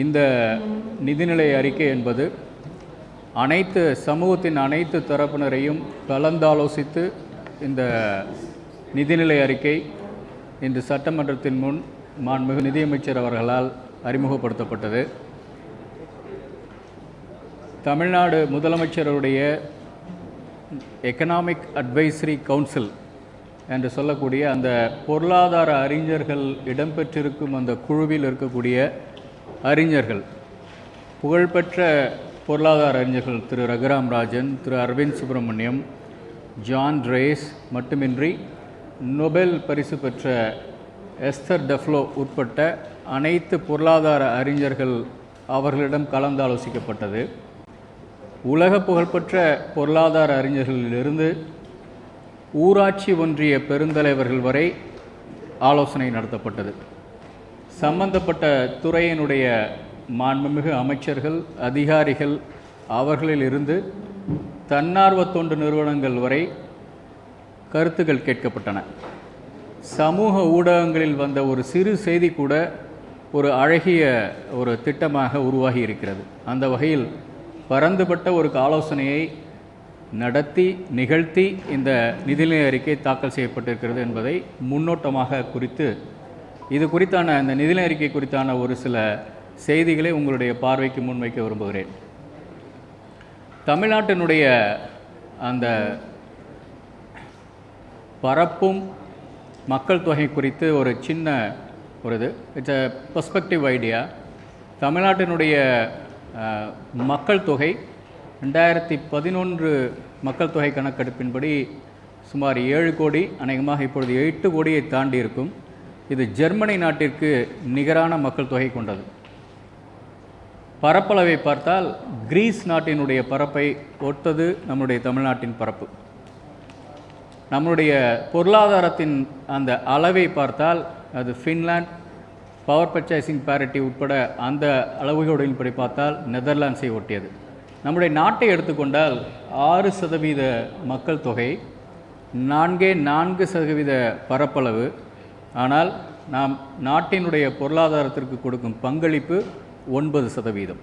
இந்த நிதிநிலை அறிக்கை என்பது அனைத்து சமூகத்தின் அனைத்து தரப்பினரையும் கலந்தாலோசித்து இந்த நிதிநிலை அறிக்கை இன்று சட்டமன்றத்தின் முன் மாண்புமிகு நிதியமைச்சர் அவர்களால் அறிமுகப்படுத்தப்பட்டது. தமிழ்நாடு முதலமைச்சருடைய எக்கனாமிக் அட்வைசரி கவுன்சில் என்று சொல்லக்கூடிய அந்த பொருளாதார அறிஞர்கள் இடம்பெற்றிருக்கும் அந்த குழுவில் இருக்கக்கூடிய அறிஞர்கள் புகழ்பெற்ற பொருளாதார அறிஞர்கள் திரு. ரகுராம் ராஜன் திரு. அரவிந்த் சுப்பிரமணியம் ஜான் ரேஸ் மட்டுமின்றி நொபெல் பரிசு பெற்ற எஸ்தர் டெஃப்லோ உட்பட்ட அனைத்து பொருளாதார அறிஞர்கள் அவர்களிடம் கலந்தாலோசிக்கப்பட்டது. உலக புகழ்பெற்ற பொருளாதார அறிஞர்களிலிருந்து ஊராட்சி ஒன்றிய பெருந்தலைவர்கள் வரை ஆலோசனை நடத்தப்பட்டது. சம்பந்தப்பட்ட துறையினுடைய மாண்புமிகு அமைச்சர்கள் அதிகாரிகள் அவர்களிலிருந்து தன்னார்வ தொண்டு நிறுவனங்கள் வரை கருத்துக்கள் கேட்கப்பட்டன. சமூக ஊடகங்களில் வந்த ஒரு சிறு செய்தி கூட ஒரு அழகிய ஒரு திட்டமாக உருவாகி இருக்கிறது. அந்த வகையில் பரந்துபட்ட ஒரு ஆலோசனையை நடத்தி நிகழ்த்தி இந்த நிதிநிலை அறிக்கை தாக்கல் செய்யப்பட்டிருக்கிறது என்பதை முன்னோட்டமாக குறித்து இது குறித்தான இந்த நிதிநிலை அறிக்கை குறித்தான ஒரு சில செய்திகளை உங்களுடைய பார்வைக்கு முன்வைக்க விரும்புகிறேன். தமிழ்நாட்டினுடைய அந்த பரப்பும் மக்கள் தொகை குறித்து ஒரு சின்ன ஒரு இது இட்ஸ் அ பெர்ஸ்பெக்டிவ் ஐடியா தமிழ்நாட்டினுடைய மக்கள் தொகை ரெண்டாயிரத்தி பதினொன்று மக்கள் தொகை கணக்கெடுப்பின்படி சுமார் ஏழு கோடி அநேகமாக இப்பொழுது எட்டு கோடியை தாண்டி இருக்கும் இது ஜெர்மனி நாட்டிற்கு நிகரான மக்கள் தொகை கொண்டது. பரப்பளவை பார்த்தால் கிரீஸ் நாட்டினுடைய பரப்பை ஒத்தது நம்முடைய தமிழ்நாட்டின் பரப்பு. நம்முடைய பொருளாதாரத்தின் அந்த அளவை பார்த்தால் அது ஃபின்லாண்ட் பவர் பர்ச்சேசிங் பேரிட்டி உட்பட அந்த அளவுகளின்படி பார்த்தால் நெதர்லாண்ட்ஸை ஒட்டியது. நம்முடைய நாட்டை எடுத்துக்கொண்டால் ஆறு சதவீத மக்கள் தொகை நான்கே நான்கு சதவீத பரப்பளவு ஆனால் நாம் நாட்டினுடைய பொருளாதாரத்திற்கு கொடுக்கும் பங்களிப்பு ஒன்பது சதவீதம்.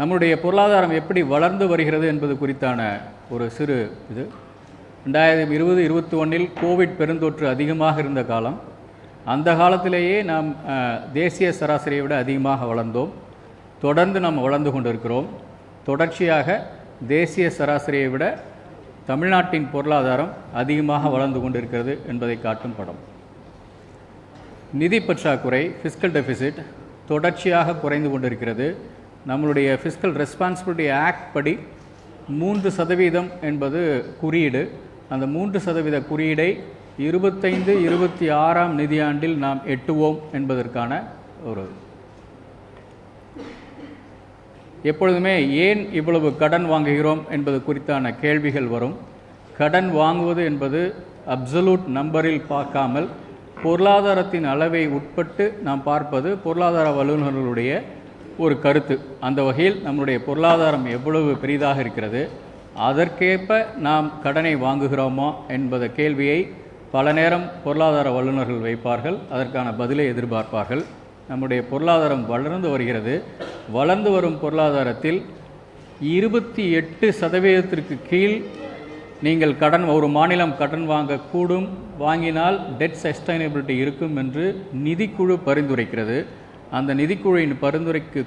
நம்முடைய பொருளாதாரம் எப்படி வளர்ந்து வருகிறது என்பது குறித்தான ஒரு சிறு இது. ரெண்டாயிரத்தி இருபது இருபத்தி ஒன்றில் கோவிட் பெருந்தொற்று அதிகமாக இருந்த காலம். அந்த காலத்திலேயே நாம் தேசிய சராசரியை விட அதிகமாக வளர்ந்தோம். தொடர்ந்து நாம் வளர்ந்து கொண்டிருக்கிறோம். தொடர்ச்சியாக தேசிய சராசரியை விட தமிழ்நாட்டின் பொருளாதாரம் அதிகமாக வளர்ந்து கொண்டிருக்கிறது என்பதை காட்டும் படம். நிதி பற்றாக்குறை ஃபிஸ்கல் டெபிசிட் தொடர்ச்சியாக குறைந்து கொண்டிருக்கிறது. நம்மளுடைய ஃபிஸ்கல் ரெஸ்பான்சிபிலிட்டி ஆக்ட் படி மூன்று சதவீதம் என்பது குறியீடு. அந்த மூன்று சதவீத குறியீடை இருபத்தைந்து இருபத்தி ஆறாம் நிதியாண்டில் நாம் எட்டுவோம் என்பதற்கான ஒரு எப்பொழுதுமே ஏன் இவ்வளவு கடன் வாங்குகிறோம் என்பது குறித்தான கேள்விகள் வரும். கடன் வாங்குவது என்பது அப்சலூட் நம்பரில் பார்க்காமல் பொருளாதாரத்தின் அளவை உட்பட்டு நாம் பார்ப்பது பொருளாதார வல்லுநர்களுடைய ஒரு கருத்து. அந்த வகையில் நம்முடைய பொருளாதாரம் எவ்வளவு பெரிதாக இருக்கிறது அதற்கேற்ப நாம் கடனை வாங்குகிறோமா என்பத கேள்வியை பல நேரம் பொருளாதார வல்லுநர்கள் வைப்பார்கள். அதற்கான பதிலை எதிர்பார்ப்பார்கள். நம்முடைய பொருளாதாரம் வளர்ந்து வருகிறது. வளர்ந்து வரும் பொருளாதாரத்தில் இருபத்தி எட்டு சதவீதத்திற்கு கீழ் நீங்கள் கடன் ஒரு மாநிலம் கடன் வாங்கக்கூடும். வாங்கினால் டெட் சஸ்டைனபிலிட்டி இருக்கும் என்று நிதிக்குழு பரிந்துரைக்கிறது. அந்த நிதிக்குழுவின் பரிந்துரைக்கு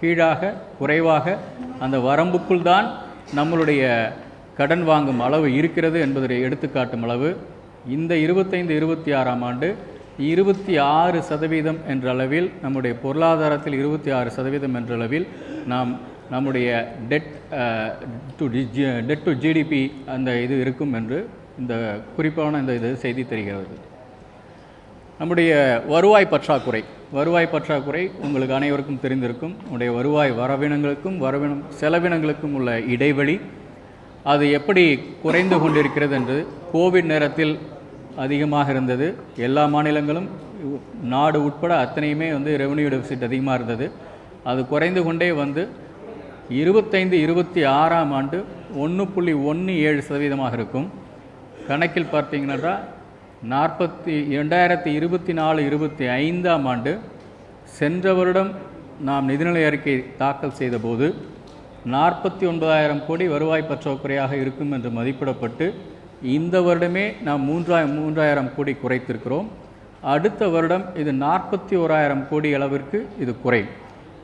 கீழாக குறைவாக அந்த வரம்புக்குள் தான் நம்மளுடைய கடன் வாங்கும் அளவு இருக்கிறது என்பதை எடுத்துக்காட்டும் அளவு. இந்த இருபத்தைந்து இருபத்தி ஆறாம் ஆண்டு இருபத்தி ஆறு சதவீதம் என்ற அளவில் நம்முடைய பொருளாதாரத்தில் இருபத்தி ஆறு சதவீதம் என்ற அளவில் நாம் நம்முடைய debt to debt to GDP அந்த இது இருக்கும் என்று இந்த குறிப்பான இந்த இது செய்தி தெரிகிறது. நம்முடைய வருவாய் பற்றாக்குறை வருவாய் பற்றாக்குறை உங்களுக்கு அனைவருக்கும் தெரிந்திருக்கும். நம்முடைய வருவாய் வரவினங்களுக்கும் வரவினம் செலவினங்களுக்கும் உள்ள இடைவெளி அது எப்படி குறைந்து கொண்டிருக்கிறது என்று கோவிட் நேரத்தில் அதிகமாக இருந்தது. எல்லா மாநிலங்களும் நாடு உட்பட அத்தனையுமே வந்து ரெவன்யூ டெபிசிட் அதிகமாக இருந்தது. அது குறைந்து கொண்டே வந்து இருபத்தைந்து இருபத்தி ஆறாம் ஆண்டு ஒன்று புள்ளி ஒன்று ஏழு சதவீதமாக இருக்கும். கணக்கில் பார்த்தீங்கன்னா நாற்பத்தி ரெண்டாயிரத்தி இருபத்தி நாலு இருபத்தி ஐந்தாம் ஆண்டு சென்ற வருடம் நாம் நிதிநிலை அறிக்கை தாக்கல் செய்தபோது நாற்பத்தி ஒன்பதாயிரம் கோடி வருவாய் பற்றாக்குறையாக இருக்கும் என்று மதிப்பிடப்பட்டு இந்த வருடமே நாம் மூன்றாயிரம் மூன்றாயிரம் கோடி குறைத்திருக்கிறோம். அடுத்த வருடம் இது நாற்பத்தி ஓராயிரம் கோடி அளவிற்கு இது குறையும்.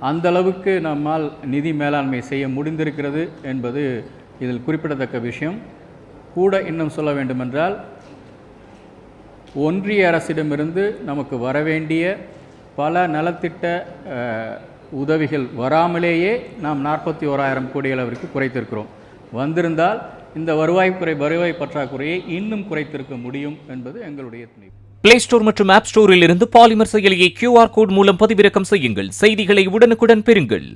அந்த அளவுக்கு நம்மால் நிதி மேலாண்மை செய்ய முடிந்திருக்கிறது என்பது இதில் குறிப்பிடத்தக்க விஷயம். கூட இன்னும் சொல்ல வேண்டுமென்றால் ஒன்றிய அரசிடமிருந்து நமக்கு வரவேண்டிய பல நலத்திட்ட உதவிகள் வராமலேயே நாம் நாற்பத்தி ஓராயிரம் கோடி அளவிற்கு குறைத்திருக்கிறோம். வந்திருந்தால் இந்த வருவாய் குறை வருவாய் பற்றாக்குறையை இன்னும் குறைத்திருக்க முடியும் என்பது எங்களுடைய துணிவு. பிளே ஸ்டோர் மற்றும் ஆப் ஸ்டோரில் இருந்து பாலிமர் செயலியை கியூஆர் கோட் மூலம் பதிவிறக்கம் செய்யுங்கள். செய்திகளை உடனுக்குடன் பெறுங்கள்.